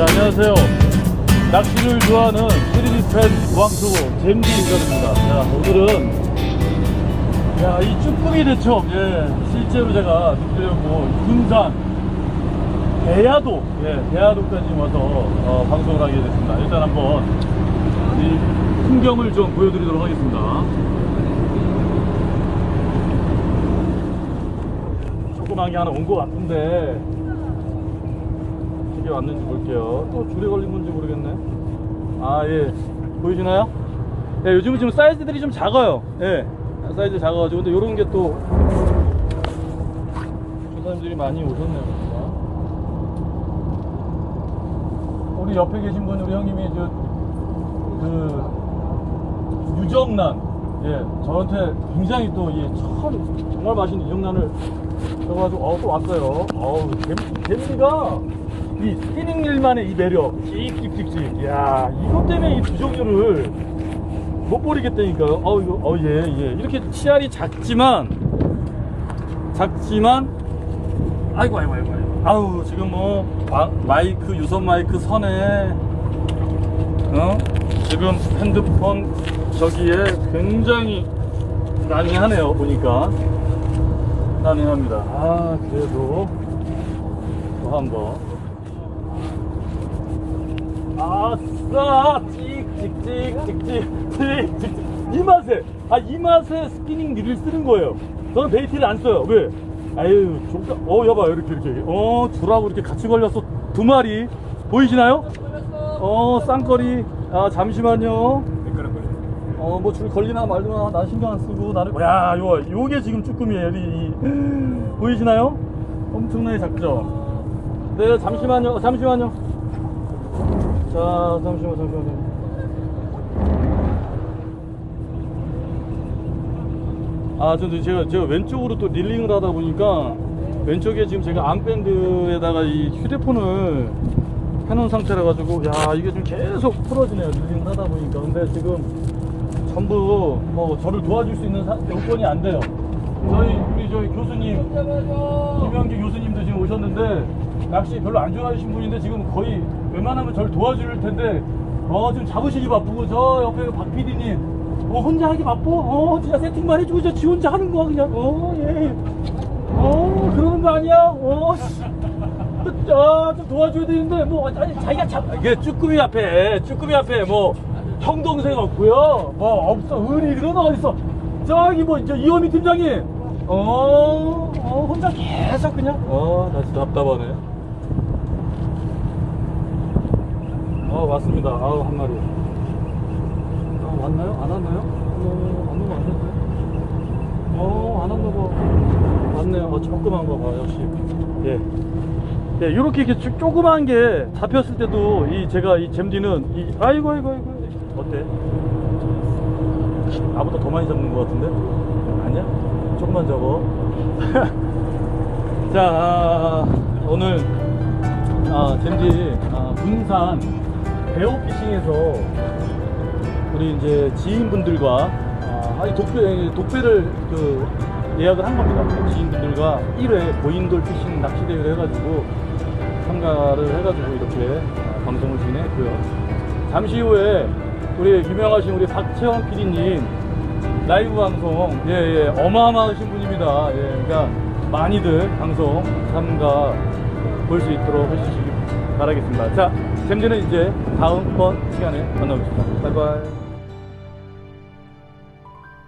자, 안녕하세요. 낚시를 좋아하는 3D 팬 왕투 잼디 인사드립니다. 자, 오늘은 야, 이 쭈꾸미 대첩, 예, 실제로 제가 느끼려고 군산 대야도, 예, 대야도까지 와서 어, 방송을 하게 됐습니다. 일단 한번 이 풍경을 좀 보여드리도록 하겠습니다. 조그만 게 하나 온 것 같은데 이게 왔는지 볼게요. 또 줄에 걸린 건지 모르겠네. 아, 예. 보이시나요? 예, 요즘은 지금 사이즈들이 좀 작아요. 예. 사이즈 작아가지고. 근데 요런 게 또, 조사님들이 많이 오셨네요. 진짜. 우리 옆에 계신 분, 우리 형님이 저, 그, 유정란. 예, 저한테 굉장히 또, 예, 참, 정말 맛있는 유정란을 줘가지고, 어, 또 왔어요. 어우, 잼, 잼미가, 이 스피닝 일만의 이 매력, 찍찍찍찍. 이야, 이것 때문에 이 두 종류를 못 버리겠다니까요. 어, 이거, 어, 예, 예. 이렇게 치알이 작지만, 작지만, 아이고, 아이고, 아이고. 아우, 지금 뭐, 마, 마이크, 유선 마이크 선에, 어? 지금 핸드폰 저기에 굉장히 난해하네요, 보니까. 난해합니다. 아, 그래도, 또 한 번. 아싸 찍찍찍찍찍찍찍찍 이 맛에 아 이 맛에 스피닝 릴을 쓰는 거예요. 저는 베이티를 안 써요. 왜? 아유 좀더 어 여봐 이렇게 이렇게. 어 줄하고 이렇게 같이 걸렸어. 두 마리. 보이시나요? 어 쌍거리. 아 잠시만요. 어뭐 줄 걸리나 말거나 난 신경 안 쓰고 나를 야 요, 요게 지금 쭈꾸미에요 이, 보이시나요? 엄청나게 작죠? 네 잠시만요. 어, 잠시만요. 자, 잠시만, 잠시만. 아, 저도 제가, 제가 왼쪽으로 또 릴링을 하다 보니까 왼쪽에 지금 제가 암밴드에다가 이 휴대폰을 해놓은 상태라 가지고 야 이게 좀 계속 풀어지네요 릴링을 하다 보니까 근데 지금 전부 뭐 저를 도와줄 수 있는 사- 요건이 안 돼요 저희 우리 저희 교수님 김영기 교수님도 오셨는데 낚시 별로 안 좋아하시는 분인데 지금 거의 웬만하면 저를 도와줄 텐데 어 지금 잡으시기 바쁘고 저 옆에 그박 PD님 어 혼자 하기 바빠? 어 진짜 세팅만 해주고 저 지 혼자 하는 거 그냥? 어예어 그러는 거 아니야? 어좀 도와줘야 되는데 뭐 아니 자기가 잡 이게 쭈꾸미 앞에 쭈꾸미 앞에 뭐 형 동생 없고요. 뭐 없어. 의리 그런 거 어딨어? 저기 뭐 저 이호미 팀장님 어, 어 혼자 계속 그냥? 어나 진짜 답답하네. 어 왔습니다. 아우 한 마리. 아 왔나요? 안 왔나요? 어, 안 오면 안 어안 왔나 봐. 왔네요. 어 조그만 거봐 역시. 예. 예, 요렇게 이렇게 조- 조그만 게 잡혔을 때도 이 제가 이 잼디는 이 아이고 아이고 아이고. 어때? 나보다 더 많이 잡는 것 같은데? 아니야? 조금만 잡어. 자, 아, 오늘, 아, 젠지, 아, 군산 배오피싱에서 우리 이제 지인분들과, 아, 아니, 독배, 독배를 그 예약을 한 겁니다. 지인분들과 1회 고인돌 피싱 낚시대회를 해가지고 참가를 해가지고 이렇게 아, 방송을 진행했고요. 잠시 후에 우리 유명하신 우리 박채원 PD님 라이브 방송 예예 어마어마하신 분입니다. 예 그러니까 많이들 방송 참가 볼 수 있도록 해주시기 바라겠습니다. 자 잼즈는 이제 다음번 시간에 만나보겠습니다. 바이바이.